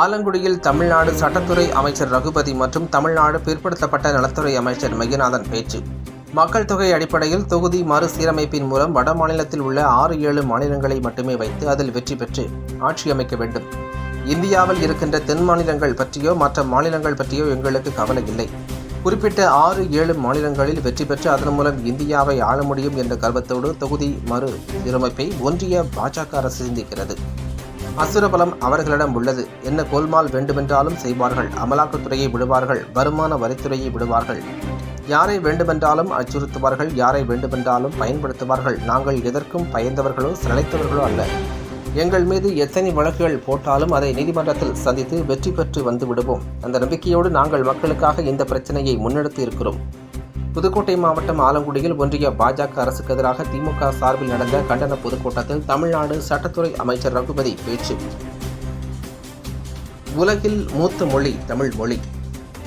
ஆலங்குடியில் தமிழ்நாடு சட்டத்துறை அமைச்சர் ரகுபதி மற்றும் தமிழ்நாடு பிற்படுத்தப்பட்ட நலத்துறை அமைச்சர் மெய்யநாதன் பேச்சு. மக்கள் தொகை அடிப்படையில் தொகுதி மறுசீரமைப்பின் மூலம் வட மாநிலத்தில் உள்ள ஆறு ஏழு மாநிலங்களை மட்டுமே வைத்து அதில் வெற்றி பெற்று ஆட்சி அமைக்க வேண்டும். இந்தியாவில் இருக்கின்ற தென் மாநிலங்கள் பற்றியோ மற்ற மாநிலங்கள் பற்றியோ எங்களுக்கு கவலை இல்லை. குறிப்பிட்ட ஆறு ஏழு மாநிலங்களில் வெற்றி பெற்று அதன் மூலம் இந்தியாவை ஆள முடியும் என்ற கர்வத்தோடு தொகுதி மறு சீரமைப்பை ஒன்றிய பாஜக அரசு சிந்திக்கிறது. அசுரபலம் அவர்களிடம் உள்ளது. என்ன கோல்மால் வேண்டுமென்றாலும் செய்வார்கள். அமலாக்கத்துறையை விடுவார்கள். வருமான வரித்துறையை விடுவார்கள். யாரை வேண்டுமென்றாலும் அச்சுறுத்துவார்கள். யாரை வேண்டுமென்றாலும் பயன்படுத்துவார்கள். நாங்கள் எதற்கும் பயந்தவர்களோ சிலைத்தவர்களோ அல்ல. எங்கள் மீது எத்தனை வழக்குகள் போட்டாலும் அதை நீதிமன்றத்தில் சந்தித்து வெற்றி பெற்று வந்து விடுவோம். அந்த நம்பிக்கையோடு நாங்கள் மக்களுக்காக இந்த பிரச்சனையை முன்னெடுத்து இருக்கிறோம். புதுக்கோட்டை மாவட்டம் ஆலங்குடியில் ஒன்றிய பாஜக அரசுக்கு எதிராக திமுக சார்பில் நடந்த கண்டன பொதுக்கூட்டத்தில் தமிழ்நாடு சட்டத்துறை அமைச்சர் ரகுபதி பேச்சு. உலகில் மூத்த மொழி தமிழ் மொழி.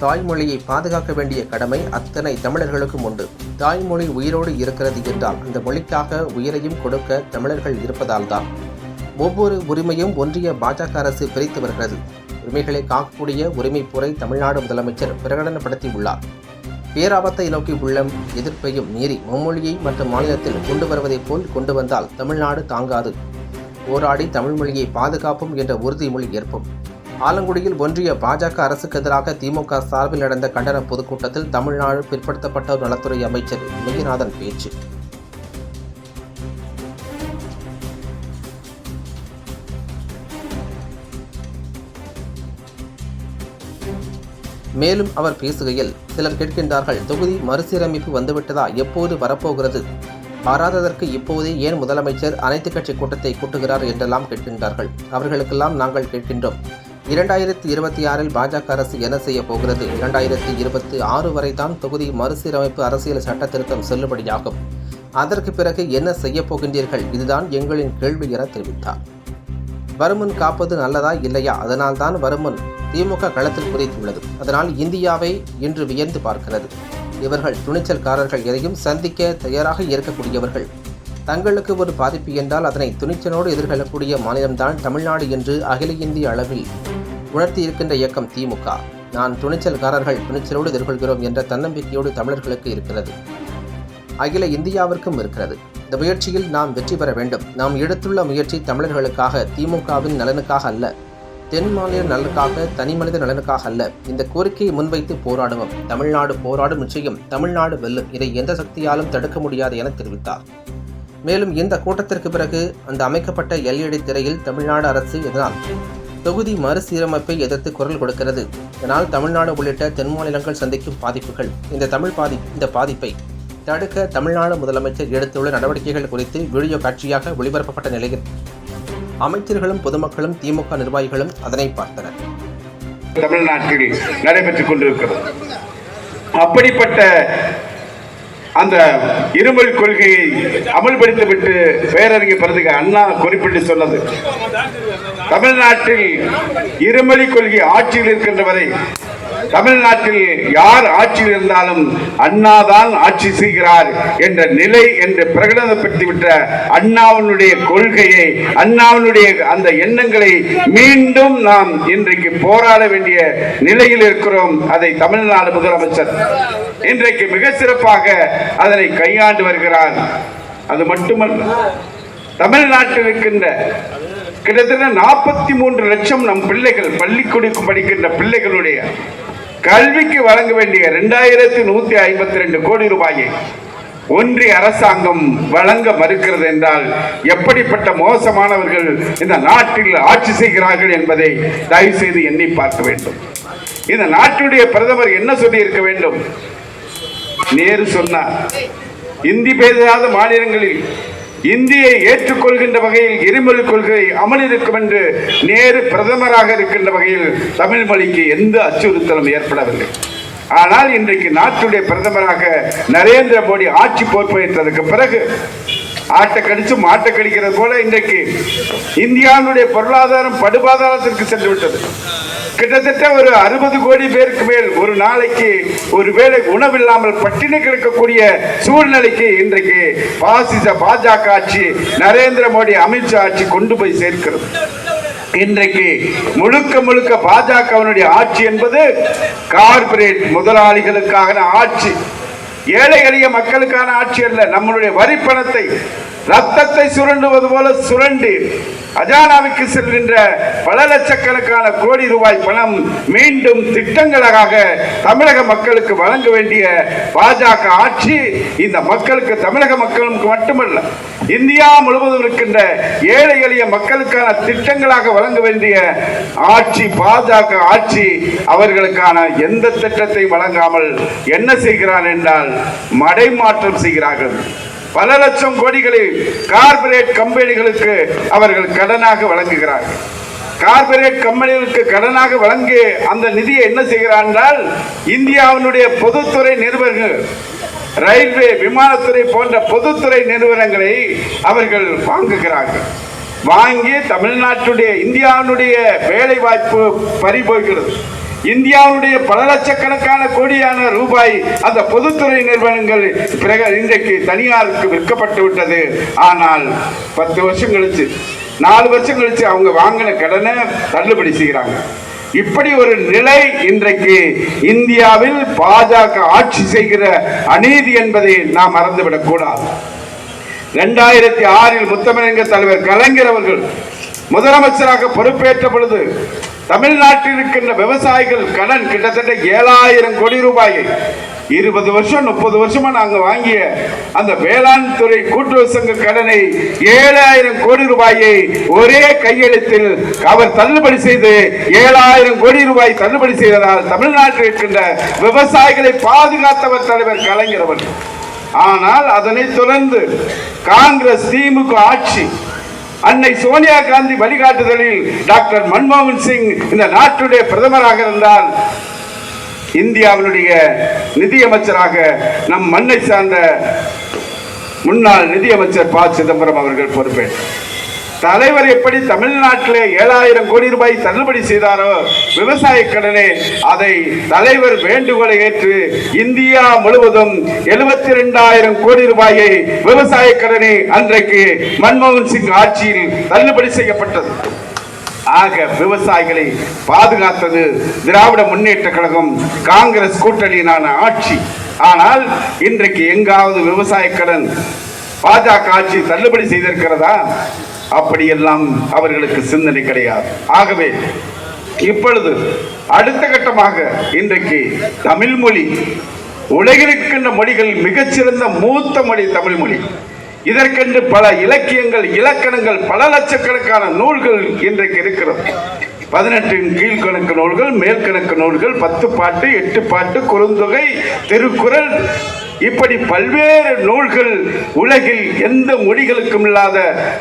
தாய்மொழியை பாதுகாக்க வேண்டிய கடமை அத்தனை தமிழர்களுக்கும் உண்டு. தாய்மொழி உயிரோடு இருக்கிறது என்றால் அந்த மொழிக்காக உயிரையும் கொடுக்க தமிழர்கள் இருப்பதால்தான். ஒவ்வொரு உரிமையும் ஒன்றிய பாஜக அரசு பிரித்து வருகிறது. உரிமைகளை காக்கக்கூடிய உரிமை போரை தமிழ்நாடு முதலமைச்சர் பிரகடனப்படுத்தியுள்ளார். பேராபத்தை நோக்கி உள்ள எதிர்ப்பையும் மீறி மும்மொழியை மற்ற மாநிலத்தில் கொண்டு வருவதைப் போல் கொண்டு வந்தால் தமிழ்நாடு தாங்காது. போராடி தமிழ் மொழியை பாதுகாப்போம் என்ற உறுதிமொழி ஏற்போம். ஆலங்குடியில் ஒன்றிய பாஜக அரசுக்கு எதிராக திமுக சார்பில் நடந்த கண்டன பொதுக்கூட்டத்தில் தமிழ்நாடு பிற்படுத்தப்பட்டோர் நலத்துறை அமைச்சர் மெய்யநாதன் பேச்சு. மேலும் அவர் பேசுகையில் சிலர் கேட்கின்றார்கள் தொகுதி மறுசீரமைப்பு வந்துவிட்டதா? எப்போது வரப்போகிறது? பாராததற்கு இப்போதே ஏன் முதலமைச்சர் அனைத்து கட்சி கூட்டத்தை கூட்டுகிறார் என்றெல்லாம் கேட்கின்றார்கள். அவர்களுக்கெல்லாம் நாங்கள் கேட்கின்றோம். இரண்டாயிரத்தி இருபத்தி ஆறில் பாஜக அரசு என்ன செய்ய போகிறது? இரண்டாயிரத்தி இருபத்தி ஆறு வரை தான் தொகுதி மறுசீரமைப்பு அரசியல் சட்ட திருத்தம் செல்லுபடியாகும். அதற்கு பிறகு என்ன செய்ய போகின்றீர்கள்? இதுதான் எங்களின் கேள்வி என தெரிவித்தார். வருமுன் காப்பது நல்லதா இல்லையா? அதனால்தான் வருமுன் திமுக களத்தில் குறித்துள்ளது அதனால் இந்தியாவை இன்று வியந்து பார்க்கிறது. இவர்கள் துணிச்சல்காரர்கள் எதையும் சந்திக்க தயாராக இருக்கக்கூடியவர்கள். தங்களுக்கு ஒரு பாதிப்பு என்றால் அதனை துணிச்சலோடு எதிர்கொள்ளக்கூடிய மாநிலம்தான் தமிழ்நாடு என்று அகில இந்திய அளவில் உணர்த்தி இருக்கின்ற இயக்கம் திமுக. நான் துணிச்சல்காரர்கள் துணிச்சலோடு எதிர்கொள்கிறோம் என்ற தன்னம்பிக்கையோடு தமிழர்களுக்கு இருக்கிறது. அகில இந்தியாவிற்கும் இருக்கிறது. இந்த முயற்சியில் நாம் வெற்றி பெற வேண்டும். நாம் எடுத்துள்ள முயற்சி தமிழர்களுக்காக திமுகவின் நலனுக்காக அல்ல. தென் மாநில நலனுக்காக தனி மனித நலனுக்காக அல்ல. இந்த கோரிக்கையை முன்வைத்து போராடுவோம். தமிழ்நாடு போராடும் நிச்சயம் தமிழ்நாடு வெல்லும். இதை எந்த சக்தியாலும் தடுக்க முடியாது என தெரிவித்தார். மேலும் இந்த கூட்டத்திற்கு பிறகு அந்த அமைக்கப்பட்ட எல்இடி திரையில் தமிழ்நாடு அரசு இதனால் தொகுதி மறுசீரமைப்பை எதிர்த்து குரல் கொடுக்கிறது. இதனால் தமிழ்நாடு உள்ளிட்ட தென் மாநிலங்கள் சந்திக்கும் பாதிப்புகள் இந்த தமிழ் பாதி இந்த பாதிப்பை தடுக்க தமிழ்நாடு முதலமைச்சர் எடுத்துள்ள நடவடிக்கைகள் குறித்து வீடியோ காட்சியாக ஒளிபரப்பப்பட்ட நிலையில் அமைச்சர்களும் பொதுமக்களும் திமுக நிர்வாகிகளும் அதனை பார்த்தனர். தமிழ்நாட்டில் நடைபெற்றுக் கொண்டிருக்கிறது. அப்படிப்பட்ட அந்த இருமல் கொள்கையை அமல்படுத்திவிட்டு பேரறிஞர் பிறகு அண்ணா குறிப்பிட்டு சொன்னது தமிழ்நாட்டில் இருமொழி கொள்கை ஆட்சியில் இருக்கின்ற வரை தமிழ்நாட்டில் யார் ஆட்சியில் இருந்தாலும் அண்ணாதான் ஆட்சி செய்கிறார் என்ற நிலை என்று பிரகடனப்படுத்திவிட்ட அண்ணாவினுடைய கொள்கையை அண்ணாவினுடைய அந்த எண்ணங்களை மீண்டும் நாம் இன்றைக்கு போராட வேண்டிய நிலையில் இருக்கிறோம். அதை தமிழ்நாடு முதலமைச்சர் இன்றைக்கு மிக சிறப்பாக அதனை கையாண்டு வருகிறார். அது மட்டுமல்ல தமிழ்நாட்டில் இருக்கின்ற கிட்டத்தட்ட நாற்பத்தி மூன்று லட்சம் நம் பிள்ளைகள் பள்ளிக்கூடக்கு படிக்கின்ற பிள்ளைகளுடைய கல்விக்கு வழங்க வேண்டிய இரண்டாயிரத்தி நூத்தி ஐம்பத்தி ரெண்டு கோடி ரூபாயை ஒன்றிய அரசாங்கம் வழங்க மறுக்கிறது என்றால் எப்படிப்பட்ட மோசமானவர்கள் இந்த நாட்டில் ஆட்சி செய்கிறார்கள் என்பதை தயவு செய்து எண்ணி பார்க்க வேண்டும். இந்த நாட்டுடைய பிரதமர் என்ன சொல்லி இருக்க வேண்டும்? நேரு சொன்னார் இந்தி பேசாத மாநிலங்களில் இந்தியை ஏற்றுக்கொள்கின்ற வகையில் இருமொழி கொள்கை அமல் இருக்கும் என்று நேரு பிரதமராக இருக்கின்ற வகையில் தமிழ் மொழிக்கு எந்த அச்சுறுத்தலும் ஏற்படவில்லை. ஆனால் இன்றைக்கு நாட்டுடைய பிரதமராக நரேந்திர மோடி ஆட்சி பொறுப்பேற்றதுக்கு பிறகு ஆட்டை கடிச்சு மாட்டை கடிக்கிறது போல இன்றைக்கு இந்தியாவுடைய பொருளாதாரம் படுபாதாரத்திற்கு சென்று விட்டது கிட்டத்தட்ட ஒரு அறுபது கோடி பேருக்கு மேல் ஒரு நாளைக்கு ஒருவேளை உணவில்லாமல் பட்டினி கிடக்கக்கூடிய சூழ்நிலைக்கு இன்றைக்கு பாசிச பாஜக ஆட்சி நரேந்திர மோடி அமித்ஷா ஆட்சி கொண்டு போய் சேர்க்கிறது. இன்றைக்கு முழுக்க முழுக்க பாஜகவினுடைய ஆட்சி என்பது கார்ப்பரேட் முதலாளிகளுக்கான ஆட்சி. ஏழை எளிய மக்களுக்கான ஆட்சி அல்ல நம்மளுடைய வரிப்பணத்தை ரத்தத்தை சுரண்டுவது போல சுரண்டி அஜானாவுக்கு செல்கின்ற பல லட்சக்கணக்கான கோடி ரூபாய் பணம் மீண்டும் திட்டங்களாக தமிழக மக்களுக்கு வழங்க வேண்டிய பாஜக ஆட்சி இந்த மக்களுக்கு தமிழக மக்களுக்கு மட்டுமல்ல இந்தியா முழுவதும் இருக்கின்ற ஏழை எளிய மக்களுக்கான திட்டங்களாக வழங்க வேண்டிய ஆட்சி பாஜக ஆட்சி அவர்களுக்கான எந்த திட்டத்தை வழங்காமல் என்ன செய்கிறார் என்றால் மடைமாற்றம் செய்கிறார்கள். பல லட்சம் கோடிகளை கார்ப்பரேட் கம்பெனிகளுக்கு அவர்கள் கடனாக வழங்குகிறார்கள். கார்ப்பரேட் கம்பெனிகளுக்கு கடனாக வழங்கி அந்த நிதியை என்ன செய்கிறார் என்றால் இந்தியாவினுடைய பொதுத்துறை நிறுவனங்கள் ரயில்வே விமானத்துறை போன்ற பொதுத்துறை நிறுவனங்களை அவர்கள் வாங்குகிறார்கள். வாங்கி தமிழ்நாட்டுடைய இந்தியாவினுடைய வேலை வாய்ப்பு பறிபோகிறது இந்தியாவுடைய பல லட்சக்கணக்கான கோடியான ரூபாய் அந்த பொதுத்துறை நிறுவனங்கள் பிறகு இன்றைக்கு தனியாருக்கு விற்கப்பட்டு விட்டது. ஆனால் பத்து வருஷம் கழிச்சு நாலு வருஷம் கழிச்சு அவங்க வாங்கின கடனை தள்ளுபடி செய்கிறாங்க. இப்படி ஒரு நிலை இன்றைக்கு இந்தியாவில் பாஜக ஆட்சி செய்கிற அநீதி என்பதை நாம் மறந்துவிடக் கூடாது. இரண்டாயிரத்தி ஆறில் முத்தமிழங்க தலைவர் கலைஞர் அவர்கள் முதலமைச்சராக பொறுப்பேற்ற பொழுது தமிழ்நாட்டில் இருக்கின்ற விவசாயிகள் கடன் கிட்டத்தட்ட ஏழாயிரம் கோடி ரூபாயை இருபது வருஷம் முப்பது வருஷமா நாங்க வாங்கிய அந்த வேளாண் துறை கூட்டுறவு சங்க கடனை ஏழாயிரம் கோடி ரூபாயை ஒரே கையெழுத்தில் அவர் தள்ளுபடி செய்து ஏழாயிரம் கோடி ரூபாய் தள்ளுபடி செய்ததால் தமிழ்நாட்டில் இருக்கின்ற விவசாயிகளை பாதுகாத்தவர் தலைவர் கலைஞர் ஆனால் அதனைத் தொடர்ந்து காங்கிரஸ் திமுக ஆட்சி அன்னை சோனியா காந்தி வழிகாட்டுதலில் டாக்டர் மன்மோகன் சிங் இந்த நாட்டுடைய பிரதமராக இருந்தால் இந்தியாவினுடைய நிதியமைச்சராக நம் மண்ணை சார்ந்த முன்னாள் நிதியமைச்சர் ப சிதம்பரம் அவர்கள் பொறுப்பேற்றார். தலைவர் எப்படி தமிழ்நாட்டில் ஏழாயிரம் கோடி ரூபாய் தள்ளுபடி செய்தாரோ விவசாய கடனே அதை தலைவர் வேண்டுகோளை ஏற்று இந்தியா முழுவதும் எழுபத்தி இரண்டாயிரம் கோடி ரூபாயை விவசாய கடனை அன்றைக்கு மன்மோகன் சிங் ஆட்சியில் தள்ளுபடி செய்யப்பட்டது. ஆக விவசாயிகளை பாதுகாத்தது திராவிட முன்னேற்ற கழகம் காங்கிரஸ் கூட்டணியினான ஆட்சி. ஆனால் இன்றைக்கு எங்காவது விவசாய கடன் பாஜக ஆட்சி தள்ளுபடி செய்திருக்கிறதா? அப்படியெல்லாம் அவர்களுக்கு சிந்தனை கிடையாது. ஆகவே இப்பொழுது அடுத்த கட்டமாக இன்றைக்கு தமிழ் மொழி உலகில் இருக்கின்ற மொழிகள் மிகச்சிறந்த மூத்த மொழி தமிழ் மொழி. இதற்கென்று பல இலக்கியங்கள் இலக்கணங்கள் பல லட்சக்கணக்கான நூல்கள் இன்றைக்கு இருக்கிறது. பதினெட்டின் கீழ்கணக்கு நூல்கள் மேல்கணக்கு நூல்கள் பத்து பாட்டு எட்டு பாட்டு குறுந்தொகை திருக்குறள் இப்படி பல்வேறு நூல்கள் உலகில் எந்த மொழிகளுக்கும் இல்லாத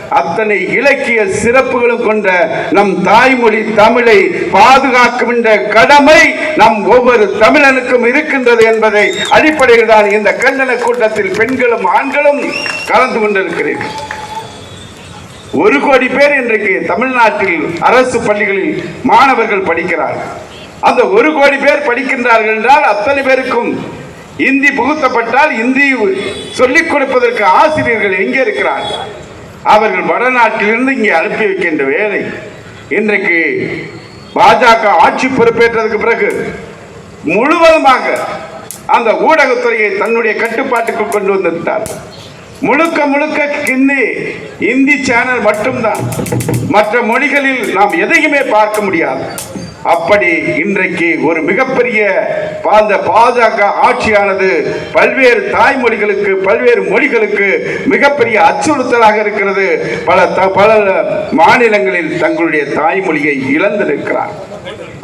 அத்தனை இலக்கிய சிறப்புகளும் கொண்ட நம் தாய்மொழி தமிழை பாதுகாக்கின்ற கடமை நம் ஒவ்வொரு தமிழனுக்கும் இருக்கின்றது என்பதை அடிப்படையில் தான் இந்த கண்டன கூட்டத்தில் பெண்களும் ஆண்களும் கலந்து கொண்டிருக்கிறீர்கள். ஒரு கோடி பேர் இன்றைக்கு தமிழ்நாட்டில் அரசு பள்ளிகளில் மாணவர்கள் படிக்கிறார்கள். அந்த ஒரு கோடி பேர் படிக்கின்றார்கள் என்றால் அத்தனை பேருக்கும் இந்தி புகுத்தப்பட்டால் இந்தி சொல்லிக் கொடுப்பதற்கு ஆசிரியர்கள் எங்கே இருக்கிறார்கள் அவர்கள் வடநாட்டிலிருந்து இங்கே அனுப்பி வைக்கின்ற வேலை. இன்றைக்கு பாஜக ஆட்சி பொறுப்பேற்றதுக்கு பிறகு முழுவதுமாக அந்த ஊடகத்துறையை தன்னுடைய கட்டுப்பாட்டுக்கு கொண்டு வந்துவிட்டார் முழுக்க முழுக்க கிந்தி இந்தி சேனல் மட்டும்தான். மற்ற மொழிகளில் நாம் எதையுமே பார்க்க முடியாது. அப்படி இன்றைக்கு ஒரு மிகப்பெரிய அந்த பாஜக ஆட்சியானது பல்வேறு தாய்மொழிகளுக்கு பல்வேறு மொழிகளுக்கு மிகப்பெரிய அச்சுறுத்தலாக இருக்கிறது. பல த- பல மாநிலங்களில் தங்களுடைய தாய்மொழியை இழந்திருக்கிறார்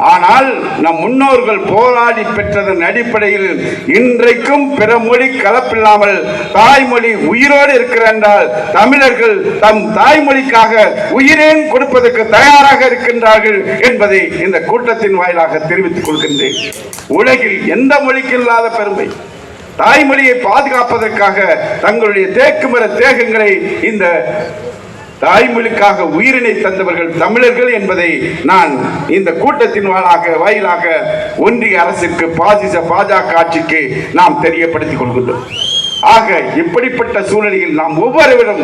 ஆனால் நம் முன்னோர்கள் போராடி பெற்றதன் அடிப்படையில் இன்றைக்கும் பிற மொழி கலப்பில்லாமல் தாய்மொழி உயிரோடு இருக்கிற என்றால் தமிழர்கள் தம் தாய்மொழிக்காக உயிரேன் கொடுப்பதற்கு தயாராக இருக்கின்றார்கள் என்பதை இந்த கூட்டத்தின் வாயிலாக தெரிவித்துக் கொள்கின்றேன். உலகில் எந்த மொழிக்கு இல்லாத பெருமை? தாய்மொழியை பாதுகாப்பதற்காக தங்களுடைய தேக்குமர தேகங்களை இந்த தாய்மொழிக்காக உயிரினை தந்தவர்கள் தமிழர்கள் என்பதை நான் இந்த கூட்டத்தின் வாயிலாக வாயிலாக ஒன்றிய அரசுக்கு பாசிச பாஜக ஆட்சிக்கு நாம் தெரியப்படுத்திக் கொள்கின்றோம். ஆக இப்படிப்பட்ட சூழ்நிலையில் நாம் ஒவ்வொருவரும்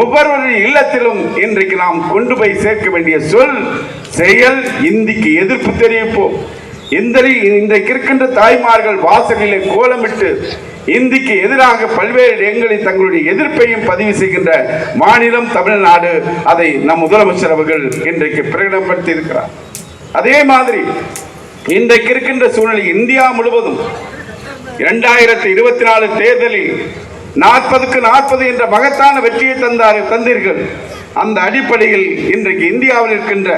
ஒவ்வொருவரின் இல்லத்திலும் இன்றைக்கு நாம் கொண்டு போய் சேர்க்க வேண்டிய சொல் செயல் இந்திக்கு எதிர்ப்பு தெரிவிப்போம். இந்த இன்றைக்கு இருக்கின்ற தாய்மார்கள் வாசலிலே கோலமிட்டு இந்திக்கு எதிராக பல்வேறு இடங்களில் தங்களுடைய எதிர்ப்பையும் பதிவு செய்கின்ற மாநிலம் தமிழ்நாடு அதை நம் முதலமைச்சர் அவர்கள் இன்றைக்கு பிரகடனப்படுத்தி இருக்கிறார் அதே மாதிரி இன்றைக்கு இருக்கின்ற சூழ்நிலை இந்தியா முழுவதும் இரண்டாயிரத்தி இருபத்தி நாலு தேர்தலில் நாற்பதுக்கு நாற்பது என்ற மகத்தான வெற்றியை தந்தார் தந்தீர்கள். அந்த அடிப்படையில் இன்றைக்கு இந்தியாவில் இருக்கின்ற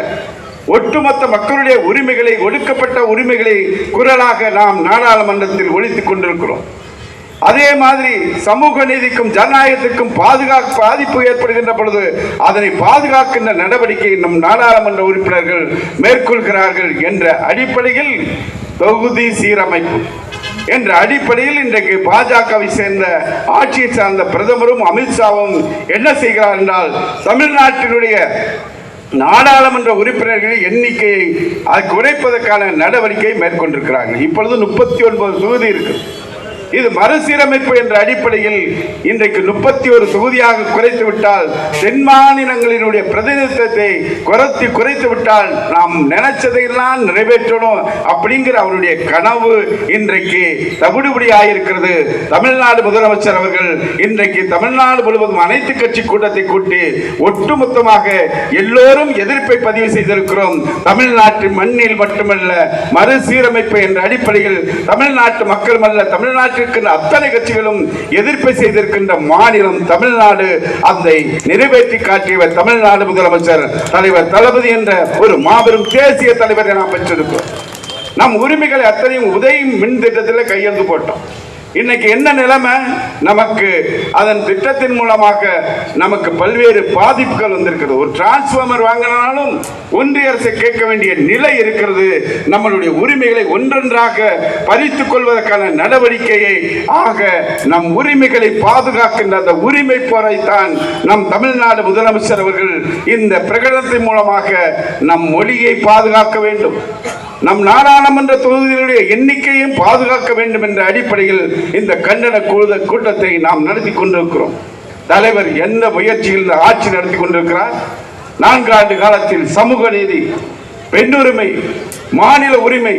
ஒட்டுமொத்த மக்களுடைய உரிமைகளை ஒடுக்கப்பட்ட உரிமைகளை குரலாக நாம் நாடாளுமன்றத்தில் ஒழித்துக் கொண்டிருக்கிறோம். அதே மாதிரி சமூக நீதிக்கும் ஜனநாயகத்திற்கும் பாதுகாப்பு பாதிப்பு ஏற்படுகின்ற பொழுது அதனை பாதுகாக்கின்ற நடவடிக்கை நம் நாடாளுமன்ற உறுப்பினர்கள் மேற்கொள்கிறார்கள் என்ற அடிப்படையில் தொகுதி சீரமைப்பு. என்ற அடிப்படையில் இன்றைக்கு பாஜகவை சேர்ந்த ஆட்சியை சார்ந்த பிரதமரும் அமித்ஷாவும் என்ன செய்கிறார் என்றால் தமிழ்நாட்டினுடைய நாடாளுமன்ற உறுப்பினர்களின் எண்ணிக்கையை அது குறைப்பதற்கான நடவடிக்கை மேற்கொண்டிருக்கிறார்கள். இப்பொழுது முப்பத்தி ஒன்பது தொகுதி இருக்கு. இது மறுசீரமைப்பு என்ற அடிப்படையில் இன்றைக்கு முப்பத்தி ஒரு தொகுதியாக குறைத்து விட்டால் தென் மாநிலங்களினுடைய பிரதிநிதித்துவத்தை குறைத்து குறைத்து விட்டால் நாம் நினைச்சதையெல்லாம் நிறைவேற்றணும் அப்படிங்கிற அவருடைய கனவு இன்றைக்கு ஆகியிருக்கிறது தமிழ்நாடு முதலமைச்சர் அவர்கள் இன்றைக்கு தமிழ்நாடு முழுவதும் அனைத்து கட்சி கூட்டத்தை கூட்டி ஒட்டுமொத்தமாக எல்லோரும் எதிர்ப்பை பதிவு செய்திருக்கிறோம். தமிழ்நாட்டு மண்ணில் மட்டுமல்ல மறுசீரமைப்பு என்ற அடிப்படையில் தமிழ்நாட்டு மக்கள் அல்ல தமிழ்நாட்டிற்கு அத்தனை கட்சிகளும் எதிர்ப்பை செய்திருக்கின்ற மாநிலம் தமிழ்நாடு. அதை நிறைவேற்றி காட்டியவர் தமிழ்நாடு முதலமைச்சர் தலைவர் தளபதி என்ற ஒரு மாபெரும் தேசிய தலைவரை நாம் பெற்றிருக்கிறோம். நம் உரிமைகளை அத்தனையும் உதயம் மின் திட்டத்தில் கையெழுத்து போட்டோம். இன்னைக்கு என்ன நிலைமை? நமக்கு அதன் திட்டத்தின் மூலமாக நமக்கு பல்வேறு பாதிப்புகள் வந்திருக்கிறது. ஒரு டிரான்ஸ்ஃபார்மர் வாங்கினாலும் ஒன்றிய அரசை கேட்க வேண்டிய நிலை இருக்கிறது. நம்மளுடைய உரிமைகளை ஒன்றொன்றாக பறித்துக் கொள்வதற்கான நடவடிக்கையை ஆக நம் உரிமைகளை பாதுகாக்கின்ற அந்த உரிமை போரைத்தான் நம் தமிழ்நாடு முதலமைச்சர் அவர்கள் இந்த பிரகடனத்தின் மூலமாக நம் மொழியை பாதுகாக்க வேண்டும். நம் நாடாளுமன்ற தொகுதிகளுடைய எண்ணிக்கையும் பாதுகாக்க வேண்டும் என்ற அடிப்படையில் இந்த கண்டன கூடுதல் கூட்டத்தை நாம் நடத்தி கொண்டிருக்கிறோம். தலைவர் என்ன முயற்சியில் ஆட்சி நடத்தி கொண்டிருக்கிறார்? நான்காண்டு காலத்தில் சமூக நீதி பெண்ணுரிமை மாநில உரிமை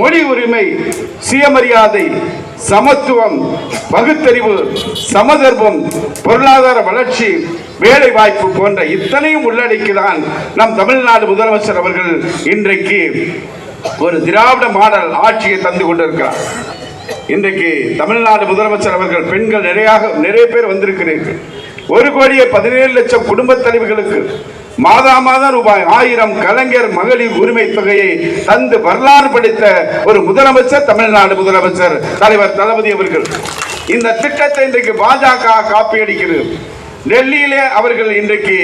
மொழி உரிமை சுயமரியாதை சமத்துவம் பகுத்தறிவு சமதர்பம் பொருளாதார வளர்ச்சி வேலை வாய்ப்பு போன்ற இத்தனையும் உள்ளடக்கிதான் நம் தமிழ்நாடு முதலமைச்சர் அவர்கள் இன்றைக்கு ஒரு திராவிட மாடல் ஆட்சியை தந்து கொண்டிருக்கிறார். இன்றைக்கு தமிழ்நாடு முதலமைச்சர் அவர்கள் பெண்கள் நிறையாக நிறைய பேர் வந்திருக்கிறீர்கள். ஒரு கோடியே பதினேழு லட்சம் குடும்ப தலைவர்களுக்கு மாதா மாதம் ரூபாய் ஆயிரம் கலைஞர் மகளிர் உரிமை தொகையை தந்து வரலாறு படைத்த ஒரு முதலமைச்சர் தமிழ்நாடு முதலமைச்சர் தலைவர் தளபதி அவர்கள். இந்த திட்டத்தை இன்றைக்கு பாஜக காப்பியடிக்கிறது. டெல்லியிலே அவர்கள் இன்றைக்கு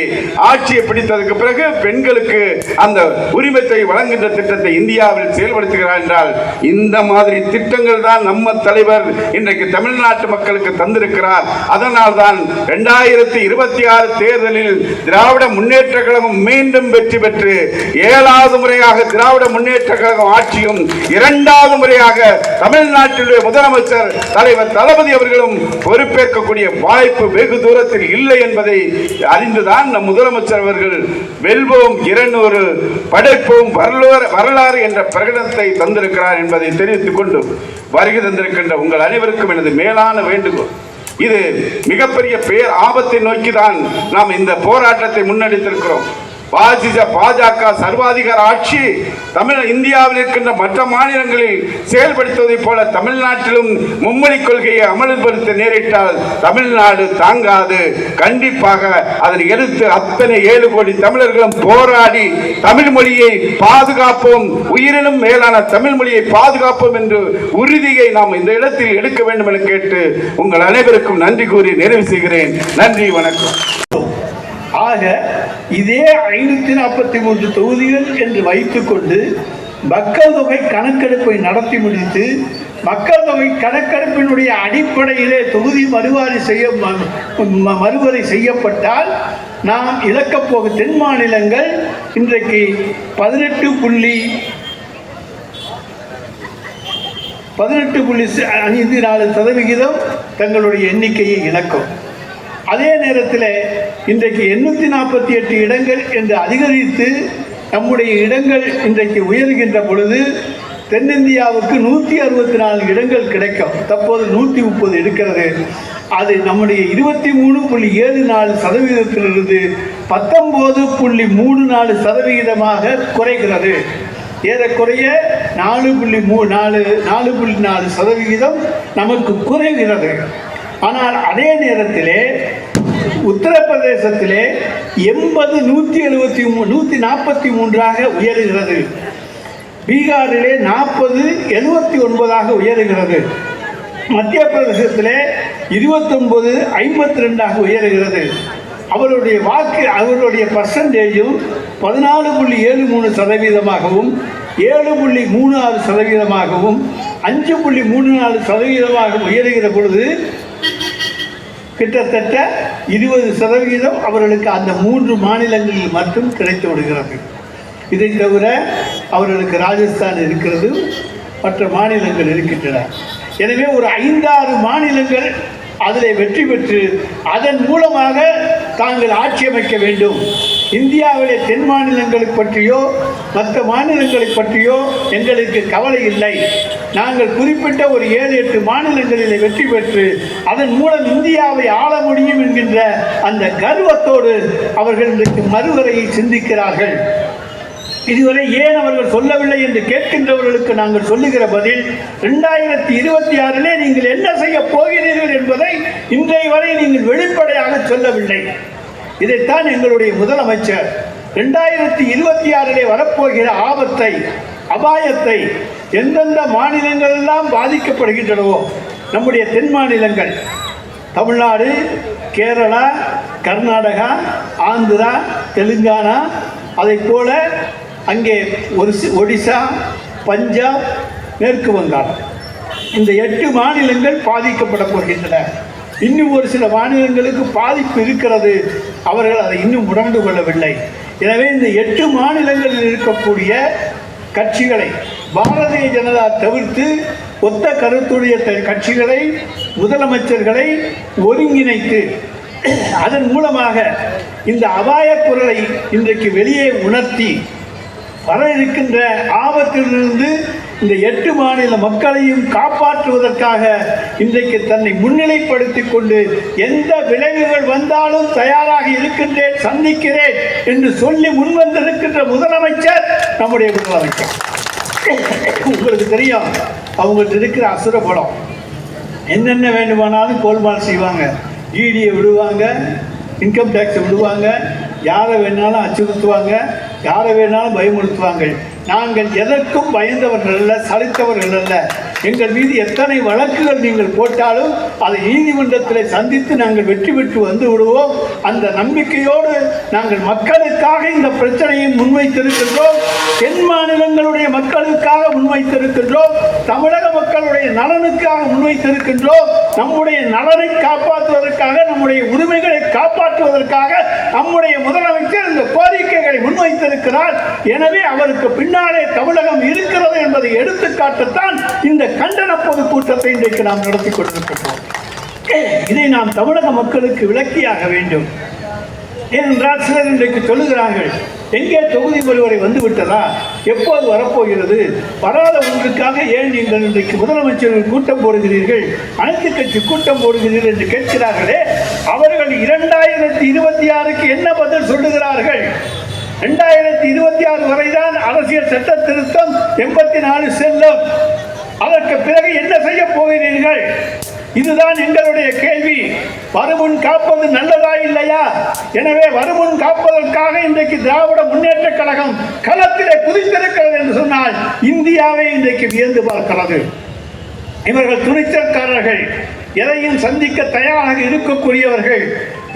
ஆட்சியை பிடித்ததற்கு பிறகு பெண்களுக்கு அந்த உரிமத்தை வழங்குகின்ற திட்டத்தை இந்தியாவில் செயல்படுத்துகிறார் என்றால் இந்த மாதிரி திட்டங்கள் தான் நம்ம தலைவர் இன்றைக்கு தமிழ்நாட்டு மக்களுக்கு தந்திருக்கிறார். அதனால் தான் இரண்டாயிரத்தி இருபத்தி ஆறு தேர்தலில் திராவிட முன்னேற்ற கழகம் மீண்டும் வெற்றி பெற்று ஏழாவது முறையாக திராவிட முன்னேற்ற கழகம் ஆட்சியும் இரண்டாவது முறையாக தமிழ்நாட்டிலுடைய முதலமைச்சர் தலைவர் தளபதி அவர்களும் பொறுப்பேற்கக்கூடிய வாய்ப்பு வெகு தூரத்தில் இல்லை. இல்லை என்பதை அறிந்துதான் நம் முதலமைச்சர் அவர்கள் வெல்வோம் இரநூறு படைப்போம் வரலாறு வரலாறு என்ற பிரகடனத்தை தந்திருக்கிறார் என்பதை தெரிவித்துக் கொண்டு வருகை தந்திருக்கின்ற உங்கள் அனைவருக்கும் எனது மேலான வேண்டுகோள். இது மிகப்பெரிய பேர் ஆபத்தை நோக்கி தான் நாம் இந்த போராட்டத்தை முன்னெடுத்திருக்கிறோம். பாசிச பாஜக சர்வாதிகார ஆட்சி தமிழ் இந்தியாவில் இருக்கின்ற மற்ற மாநிலங்களில் செயல்படுத்துவதைப் போல தமிழ்நாட்டிலும் மும்மொழி கொள்கையை அமல்படுத்த நேரிட்டால் தமிழ்நாடு தாங்காது. கண்டிப்பாக அதனை எடுத்து அத்தனை ஏழு கோடி தமிழர்களும் போராடி தமிழ் மொழியை பாதுகாப்போம் உயிரினும் மேலான தமிழ் மொழியை பாதுகாப்போம் என்று உறுதியை நாம் இந்த இடத்தில் எடுக்க வேண்டும் என கேட்டு உங்கள் அனைவருக்கும் நன்றி கூறி நிறைவு செய்கிறேன். நன்றி வணக்கம். ஆக இதே ஐநூற்றி நாற்பத்தி மூன்று தொகுதிகள் என்று வைத்துக்கொண்டு மக்கள் தொகை கணக்கெடுப்பை நடத்தி முடித்து மக்கள் தொகை கணக்கெடுப்பினுடைய அடிப்படையிலே தொகுதி மறுவாரி செய்ய ம- மறுவரை செய்யப்பட்டால் நாம் இழக்கப்போக தென் மாநிலங்கள் இன்றைக்கு பதினெட்டு புள்ளி பதினெட்டு புள்ளி ஐந்து நாலு சதவிகிதம் தங்களுடைய எண்ணிக்கையை இழக்கும். அதே நேரத்தில் இன்றைக்கு எண்ணூற்றி நாற்பத்தி எட்டு இடங்கள் என்று அதிகரித்து நம்முடைய இடங்கள் இன்றைக்கு உயர்கின்ற பொழுது தென்னிந்தியாவுக்கு நூற்றி அறுபத்தி நாலு இடங்கள் கிடைக்கும். தற்போது நூற்றி முப்பது இருக்கிறது. அது நம்முடைய இருபத்தி மூணு புள்ளி ஏழு நாலு சதவீதத்திலிருந்து பத்தொம்போது புள்ளி மூணு நாலு சதவிகிதமாக குறைகிறது. ஏறக்குறைய நாலு புள்ளி மூ நாலு நாலு புள்ளி நாலு சதவிகிதம் நமக்கு குறைகிறது. ஆனால் அதே நேரத்திலே உத்தரப்பிரதேசத்திலே எண்பது நூற்றி எழுபத்தி நூற்றி நாற்பத்தி மூன்றாக உயருகிறது. பீகாரிலே நாற்பது எழுபத்தி ஒன்பதாக உயருகிறது. மத்திய பிரதேசத்திலே இருபத்தொன்பது ஐம்பத்தி ரெண்டாக உயருகிறது. அவருடைய வாக்கு அவருடைய பர்சன்டேஜும் பதினாலு புள்ளி ஏழு மூணு சதவீதமாகவும் ஏழு புள்ளி மூணு ஆறு சதவீதமாகவும் அஞ்சு புள்ளி மூணு நாலு சதவீதமாக உயருகிற பொழுது கிட்டத்தட்ட இருபது சதவிகிதம் அவர்களுக்கு அந்த மூன்று மாநிலங்களில் மட்டும் கிடைத்து விடுகிறது. இதை தவிர அவர்களுக்கு ராஜஸ்தான் இருக்கிறது மற்ற மாநிலங்கள் இருக்கின்றன. எனவே ஒரு ஐந்தாறு மாநிலங்கள் அதில் வெற்றி பெற்று அதன் மூலமாக தாங்கள் ஆட்சி அமைக்க வேண்டும். இந்தியாவிலே தென் மாநிலங்களை பற்றியோ மற்ற மாநிலங்களை பற்றியோ எங்களுக்கு கவலை இல்லை. நாங்கள் குறிப்பிட்ட ஒரு ஏழு எட்டு மாநிலங்களில் வெற்றி பெற்று அதன் மூலம் இந்தியாவை ஆள முடியும் என்கின்ற அந்த கர்வத்தோடு அவர்கள் இன்றைக்கு மறுவரையை சிந்திக்கிறார்கள். இதுவரை ஏன் அவர்கள் சொல்லவில்லை என்று கேட்கின்றவர்களுக்கு நாங்கள் சொல்லுகிற பதில் இரண்டாயிரத்தி இருபத்தி ஆறிலே நீங்கள் என்ன செய்ய போகிறீர்கள் என்பதை இன்றைய வரை நீங்கள் வெளிப்படையாக சொல்லவில்லை. இதைத்தான் எங்களுடைய முதலமைச்சர் ரெண்டாயிரத்தி இருபத்தி ஆறிலே வரப்போகிற ஆபத்தை அபாயத்தை எந்தெந்த மாநிலங்கள் எல்லாம் பாதிக்கப்படுகின்றனவோ நம்முடைய தென் மாநிலங்கள் தமிழ்நாடு கேரளா கர்நாடகா ஆந்திரா தெலுங்கானா அதை போல அங்கே ஒரு ஒடிசா பஞ்சாப் மேற்கு வங்காளம். இந்த எட்டு மாநிலங்கள் பாதிக்கப்பட போகின்றன. இன்னும் ஒரு சில மாநிலங்களுக்கு பாதிப்பு இருக்கிறது. அவர்கள் அதை இன்னும் உணர்ந்து கொள்ளவில்லை. எனவே இந்த எட்டு மாநிலங்களில் இருக்கக்கூடிய கட்சிகளை பாரதிய ஜனதா தவிர்த்து ஒத்த கருத்துடைய கட்சிகளை முதலமைச்சர்களை ஒருங்கிணைத்து அதன் மூலமாக இந்த அபாயக் குரலை இன்றைக்கு வெளியே உணர்த்தி வர இருக்கின்ற ஆபத்திலிருந்து இந்த எட்டு மாநில மக்களையும் காப்பாற்றுவதற்காக இன்றைக்கு தன்னை முன்னிலைப்படுத்திக் கொண்டு எந்த விளைவுகள் வந்தாலும் தயாராக இருக்கின்றேன் சந்திக்கிறேன் என்று சொல்லி முன்வந்திருக்கின்ற முதலமைச்சர் நம்முடைய முதலமைச்சர். உங்களுக்கு தெரியும் அவங்கள்ட்ட இருக்கிற அசுர பலம். என்னென்ன வேண்டுமானாலும் கோல்மால் செய்வாங்க. ஈடியை விடுவாங்க இன்கம் டேக்ஸை விடுவாங்க யாரை வேணாலும் அச்சுறுத்துவாங்க யாரை வேணாலும் பயமுறுத்துவாங்க. நாங்கள் எதற்கும் பயந்தவர்கள் அல்ல சலித்தவர்கள் அல்ல. எங்கள் மீது எத்தனை வழக்குகள் நீங்கள் போட்டாலும் அதை நீதிமன்றத்தில் சந்தித்து நாங்கள் வெற்றி பெற்று வந்து விடுவோம். அந்த நம்பிக்கையோடு நாங்கள் மக்களுக்காக இந்த பிரச்சனையை முன்வைத்திருக்கின்றோம். தென் மாநிலங்களுடைய மக்களுக்காக முன்வைத்திருக்கின்றோம். தமிழக மக்களுடைய நலனுக்காக முன்வைத்திருக்கின்றோம். நம்முடைய நலனை காப்பாற்றுவதற்காக நம்முடைய உரிமைகளை காப்பாற்றுவதற்காக நம்முடைய முதலமைச்சர் இந்த கோரிக்கைகளை முன்வைத்திருக்கிறார். எனவே அவருக்கு பின்னாலே தமிழகம் இருக்கிறது என்பதை எடுத்துக்காட்டத்தான் இந்த கண்டன பொதுக்கூட்டத்தை இன்றைக்கு நாம் நடத்தி கொண்டிருக்கின்றோம். இதை நாம் தமிழக மக்களுக்கு விளக்கியாக வேண்டும். ஏனென்றால் சிலர் இன்றைக்கு சொல்லுகிறார்கள் எங்கே தொகுதி ஒருவரை வந்து விட்டதா? எப்போது வரப்போகிறது? வராத ஒன்றுக்காக ஏன் நீங்கள் இன்றைக்கு முதலமைச்சர்கள் கூட்டம் போடுகிறீர்கள்? அனைத்து கட்சி கூட்டம் போடுகிறீர்கள் என்று கேட்கிறார்களே அவர்கள் இரண்டாயிரத்தி இருபத்தி ஆறுக்கு என்ன பதில் சொல்லுகிறார்கள்? ரெண்டாயிரத்தி இருபத்தி ஆறு வரைதான் அரசியல் சட்ட திருத்தம் எண்பத்தி நாலு செல்லும். அதற்கு பிறகு என்ன செய்ய போகிறீர்கள்? இதுதான் எங்களுடைய கேள்வி. வருமுன் காப்பது நல்லதா இல்லையா? எனவே வருமுன் காப்பதற்காக இன்றைக்கு திராவிட முன்னேற்ற கழகம் களத்திலே குதித்திருக்கிறது என்று சொன்னால் இந்தியாவை இன்றைக்கு வியந்து பார்க்கிறது. இவர்கள் துணிச்சல்காரர்கள் எதையும் சந்திக்க தயாராக இருக்கக்கூடியவர்கள்.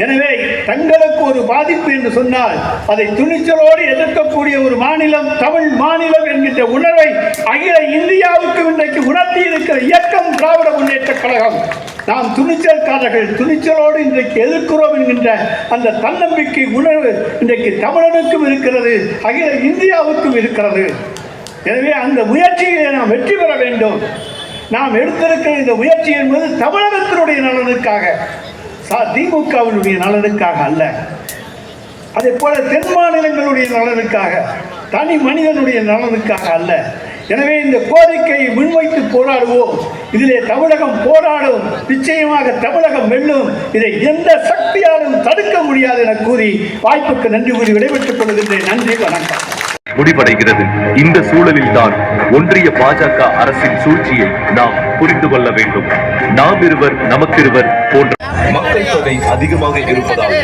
எனவே தங்களுக்கு ஒரு பாதிப்பு என்று சொன்னால் அதை துணிச்சலோடு எதிர்க்கக்கூடிய ஒரு மாநிலம் தமிழ் மாநிலம் என்கின்ற உணர்வை அகில இந்தியாவுக்கு இன்றைக்கு உணர்த்தி இருக்கிற இயக்கம் திராவிட முன்னேற்ற கழகம். நாம் துணிச்சல்காரர்கள் துணிச்சலோடு இன்றைக்கு எதிர்க்கிறோம் என்கின்ற அந்த தன்னம்பிக்கை உணர்வு இன்றைக்கு தமிழனுக்கும் இருக்கிறது அகில இந்தியாவுக்கும் இருக்கிறது. எனவே அந்த முயற்சியை நாம் வெற்றி பெற வேண்டும். நாம் எடுத்திருக்கிற இந்த முயற்சி என்பது தமிழகத்தினுடைய நலனுக்காக. திமுகவினுடைய நலனுக்காக அல்ல. அதே போல தென் மாநிலங்களுடைய நலனுக்காக தனி மனிதனுடைய நலனுக்காக அல்ல. எனவே இந்த கோரிக்கையை முன்வைத்து போராடுவோம். இதிலே தமிழகம் போராடும். நிச்சயமாக தமிழகம் வெல்லும். இதை எந்த சக்தியாலும் தடுக்க முடியாது என கூறி வாய்ப்புக்கு நன்றி கூறி விடைபெற்றுக் கொள்கின்றேன். நன்றி வணக்கம். முடிவடைகிறது. இந்த சூழலில் தான் ஒன்றிய பாஜக அரசின் சூழ்ச்சியை நாம் புரிந்து கொள்ள வேண்டும். நாம் இருவர் நமக்கிருவர் போன்ற மக்கள் தொகை அதிகமாக இருப்பதால்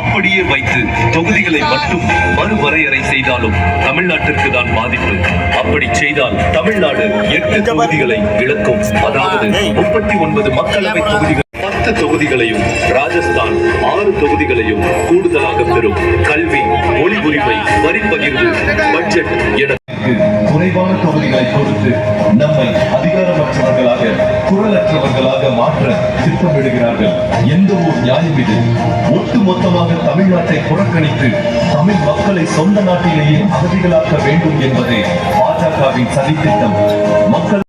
அப்படியே வைத்து தொகுதிகளை மட்டும் மறுவரையறை செய்தாலும் தமிழ்நாட்டிற்கு தான் பாதிப்பு. அப்படி செய்தால் தமிழ்நாடு எட்டு தொகுதிகளை இழக்கும். அதாவது முப்பத்தி ஒன்பது மக்களவை தொகுதிகள் பத்து தொகுதிகளையும் ராஜஸ்தான் ஆறு தொகுதிகளையும் கூடுதலாக பெறும். கல்வி மொழி உரிமை வரி பகிர்வு பட்ஜெட் என குறைவான தொகுதிகளை கொடுத்து நம்மை அதிகாரமற்றவர்களாக குரலற்றவர்களாக மாற்ற திட்டமிடுகிறார்கள். எந்த ஒரு நியாயம் இது? ஒட்டு மொத்தமாக தமிழ்நாட்டை புறக்கணித்து தமிழ் மக்களை சொந்த நாட்டிலேயே அகதிகளாக்க வேண்டும் என்பதே பாஜகவின் சதித்திட்டம். மக்கள்